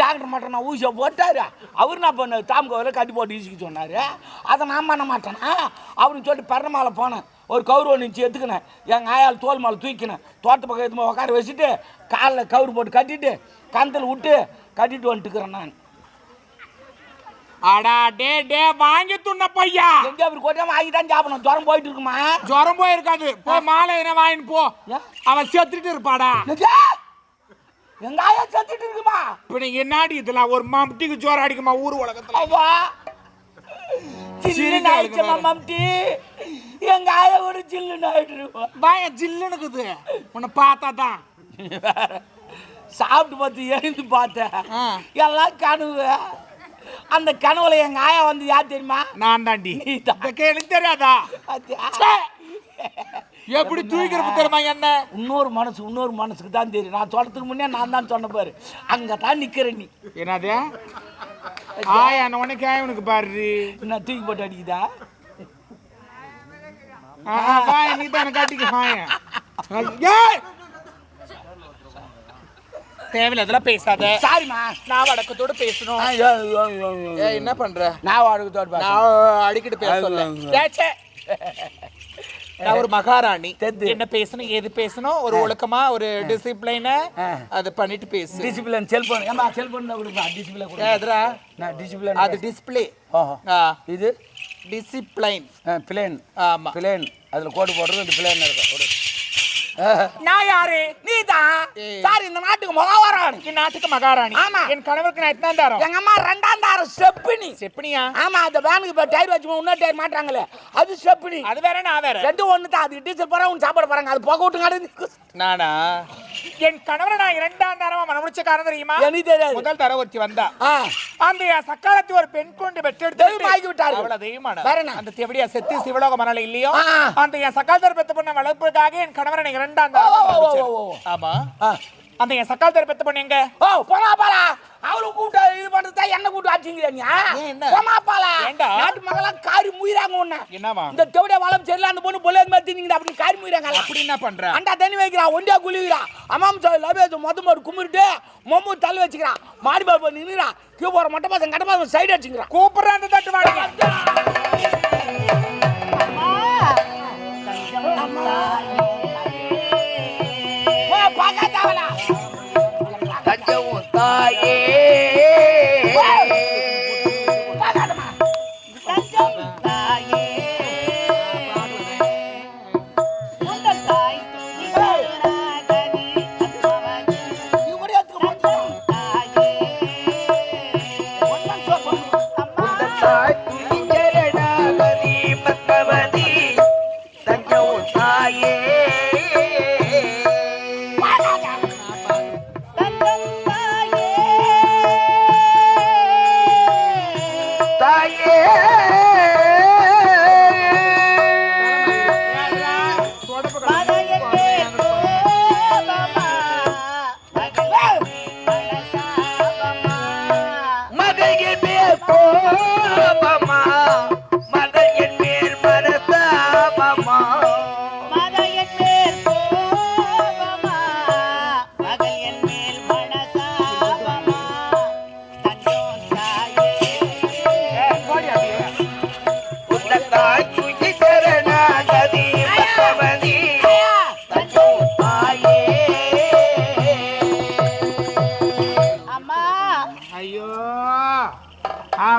Doctor மட்டும் நான் ஊசியை போட்டாரு. அவர் என்ன பண்ணார்? தாம்கோவில் கட்டி போட்டு ஈசிக்க சொன்னார். அதை நான் பண்ண மாட்டேனா? அப்படின்னு சொல்லிட்டு பரணமாலை போனேன். ஒரு கவுரு ஒன்று எடுத்துக்கினேன். எங்கள் ஆயால் தோல் மேலே தூக்கினேன். தோட்ட பக்கம் எடுத்து உட்கார வச்சுட்டு காலில் கவுரு போட்டு கட்டிட்டு கந்தல் விட்டு கட்டிட்டு வந்துட்டுக்கிறேன் நான். அடா டே டே வாங்கி துண்ண பையா. எங்கே அப்படி கொட்டாம ஆகி தான் சாப்பிடணும். ஜுரம் போயிட்டு இருக்குமா? ஜுரம் போயிருக்காது. போ மாலை என்ன வாங்கிட்டு போ? அவன் செத்துட்டு இருப்பாடா? எங்க ஆயா செத்துட்டு இருக்குமா? இப்ப நீங்க என்னடி இதுல ஒரு மம்டிக்கு ஜோரம் அடிக்குமா ஊர் உலகத்துல? அவ்வா. சில்லுன்னு ஆயிடுச்சு. மம்டி எங்க ஆயா ஒரு சில்லுன்னு ஆயிடுருவா வாய ஜில்லுன்னு இருக்குது. உன்னை பார்த்தா தான். சாப்பிட்டு பார்த்து எழுந்து பார்த்தேன். எல்லாம் கனவு. அந்த கனவுல எங்க ஆயா வந்து யார் தெரியுமா? நான் தாண்டி. கேளுக்கு தெரியாதா? எப்படி தூக்கிறப்ப தெரியுமா என்ன? இன்னொரு மனசு இன்னொரு மனசுக்கு தான் தெரியும். நான் சொல்றதுக்கு முன்னே நான் தான் சொன்ன பாரு. அங்க தான் நிக்கிற நீ. என்னது? ஆயா உனக்கு உனக்கு பாரு. என்ன தூக்கி போட்டு அடிக்குதா? வாய நீ தானே காட்டிக்க வாய ஏய்! தேவையில்ல அதெல்லாம் பேசாத. சாரிம்மா நான் வடக்கத்தோட பேசணும். என்ன பண்ற? நான் வாடகை தோடு நான் அடிக்கடி பேச சொல்ல. ஐயோ. ஏ, ச்சே. நான் ஒரு மகாராணி. என்ன பேசணும் ஏது பேசணும் ஒரு ஒழுக்கமா ஒரு டிசிப்ளைன ஆ. அது பண்ணிட்டு பேசு. டிசிப்ளின் செல்போன் ஏமா செல்போன் தான் கொடுப்பா டிசிப்ளின் ஏ, கொடுப்பா எதுடா? நான் டிசிப்ளின் அது டிஸ்பிளே ஓஹோ. இது? டிசிப்ளைன் பிளேன் ஆமா. பிளேன் அதில் கோடு போடுறது இந்த பிளேன் இருக்கும். நான் யாரு? நீ தான். சார் இந்த நாட்டுக்கு முகவரான் என் நாட்டுக்கு மகாராணி. ஆமா. என் கணவருக்கு நான் எத்தனை தரோம்? எங்க அம்மா ரெண்டாம் தாரம் ஸ்டெப்னி செப்பனியா? ஆமா அந்த வேனுக்கு இப்போ டயர் வச்சு இன்னொரு டயர் மாட்டாங்களே அது ஸ்டெப்னி அது வேற நான் வேற. ரெண்டும் ஒன்று தான் அது டீச்சர் போகிறா உன் சாப்பாடு போகிறாங்க அது புகை விட்டுங்க நானா? என் கணவரை நான் இரண்டாம் தரமா மனமுடிச்ச காரணம் தெரியுமா? எனக்கு தெரியாது. முதல் தர ஒருத்தி வந்தா. அந்த என் சக்காலத்தி ஒரு பெண் கொண்டு பெற்றெடுத்து தெய்வமாக்கி விட்டார்கள். அவ்வளவு தெய்வமான? அந்த தெவடியா செத்து சிவலோக மணல இல்லையோ. அந்த என் சக்காலத்தர் பெத்த பொண்ணை வளர்ப்பதற்காக என் கணவரை ஆமா. அந்த என் சக்காலத்தர் பெத்த பொண்ணு எங்க? ஓ போனா பாலா அவளு கூப்பிட்டு இது பண்ணுறதா என்ன கூப்பிட்டு ஆச்சுங்கிறீ ஏன் என்ன? போனா பாலா? நாட்டு மகளா காரி முயிறாங்க உன்ன. என்னவா? இந்த தெவிட வளம் சரியில்லை அந்த பொண்ணு பொல்லே மாதிரி தின்னீங்க அப்படி காரி முயிறாங்க. அப்படி என்ன பண்ற? அண்டா தண்ணி வைக்கிறா ஒண்டியா குளிக்கிறா. அம்மாம் சார் லபேஜ் மொத்தம் ஒரு கும்பிட்டு மொம்மு தள்ளி வச்சுக்கிறான் மாடி பாபு நின்றுறா கியூ போகிற மொட்டை பாசம் கட்ட பாசம் சைடு அடிச்சுக்கிறான் கூப்பிடுற அந்த தட்டு வாடிங்க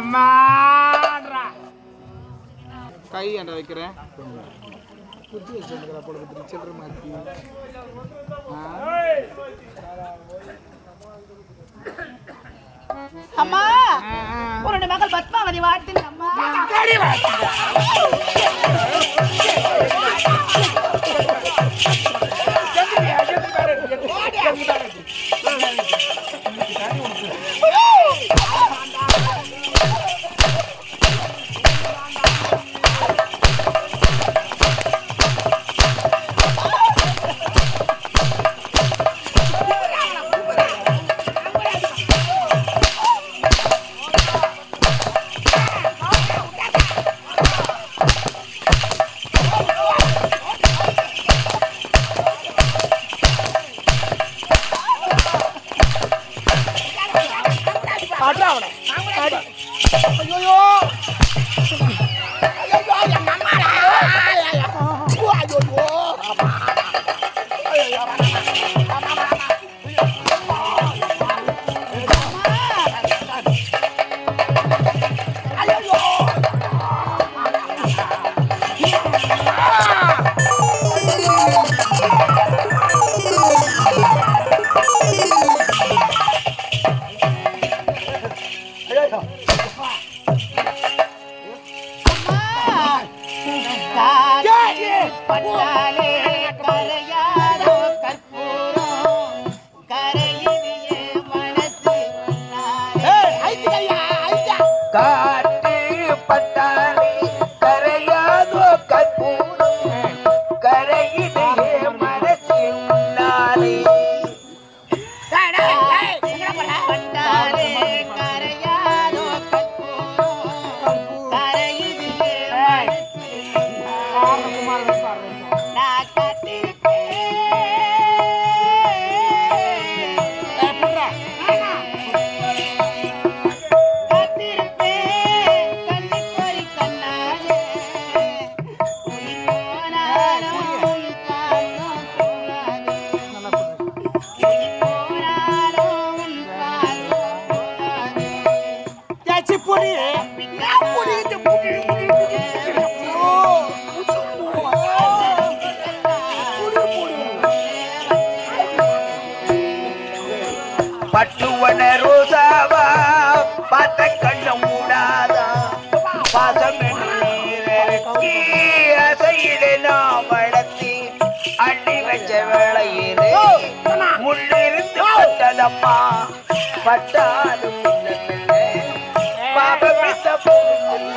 அம்மாடா. கை என்ன வைக்கிறேன் குத்தி வச்சிருக்கிற போல குத்தி சில்லற மாத்தி அம்மா உன்னோட மகள் பத்மாவதி வாழ்த்துங்க அம்மா. படுறா அவனை அடி ஐயோ ஐயோ என் ஐயோ பட்டாலே கரையாரோ கற்பூரோ கரையிலேயே மனசு கா பட்டடம்மா பட்டாலும் பாபமித்த போகும்